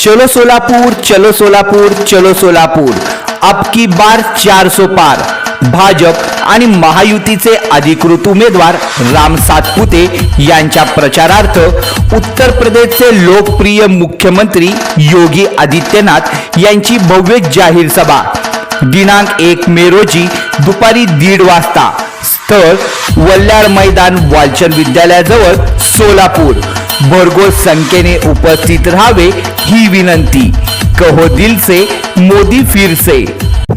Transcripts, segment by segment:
चलो सोलापूर चलो सोलापूर चलो सोलापूर. अबकी बार चार सो पार. भाजप आणि महायुतीचे अधिकृत उमेदवार राम सातपुते यांच्या प्रचारार्थ उत्तर प्रदेशचे लोकप्रिय मुख्यमंत्री योगी आदित्यनाथ यांची भव्य जाहीर सभा. दिनांक एक मे रोजी दुपारी दीड वाजता स्थळ वल्ल्याळ मैदान वालचंद विद्यालयाजवळ सोलापूर. भरघोस संख्येने उपस्थित राहावे ही विनंती. कहो दिल से मोदी फिर से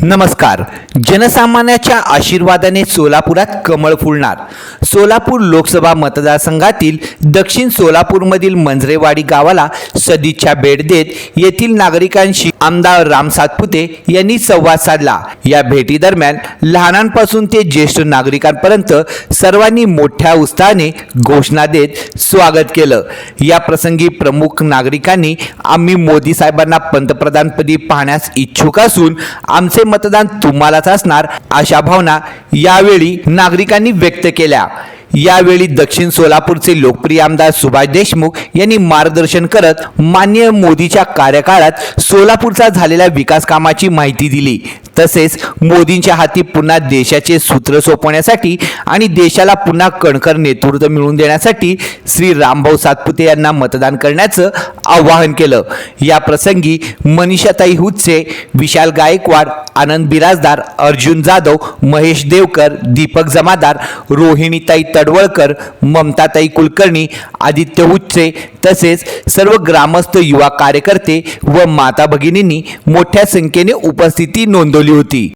नमस्कार. जनसामान्याच्या आशीर्वादाने सोलापुरात कमळ फुलणार. सोलापूर लोकसभा मतदारसंघातील दक्षिण सोलापूरमधील मंजरेवाडी गावाला सदिच्छा भेट देत येथील नागरिकांशी आमदार राम सातपुते यांनी संवाद साधला. या भेटीदरम्यान लहानांपासून ते ज्येष्ठ नागरिकांपर्यंत सर्वांनी मोठ्या उत्साहाने घोषणा देत स्वागत केलं. या प्रसंगी प्रमुख नागरिकांनी आम्ही मोदी साहेबांना पंतप्रधानपदी पाहण्यास इच्छुक असून आमचे मतदान तुम्हालाच असणार अशा भावना यावेळी नागरिकांनी व्यक्त केल्या. यावेळी दक्षिण सोलापूरचे लोकप्रिय आमदार सुभाष देशमुख यांनी मार्गदर्शन करत मान्य मोदीच्या कार्यकाळात सोलापूरचा झालेल्या विकास कामाची माहिती दिली. तसेच मोदींच्या हाती पुन्हा देशाचे सूत्र सोपवण्यासाठी आणि देशाला पुन्हा कणखर नेतृत्व मिळवून देण्यासाठी श्री रामभाऊ सातपुते यांना मतदान करण्याचं आवाहन केलं. या प्रसंगी मनीषाताई हुत्से विशाल गायकवाड आनंद बिराजदार अर्जुन जाधव महेश देवकर दीपक जमादार रोहिणीताई तडवळकर ममताताई कुलकर्णी आदित्य उच्चे तसेच सर्व ग्रामस्थ युवा कार्यकर्ते व माता भगिनींनी मोठ्या संख्येने उपस्थिती नोंदवली होती.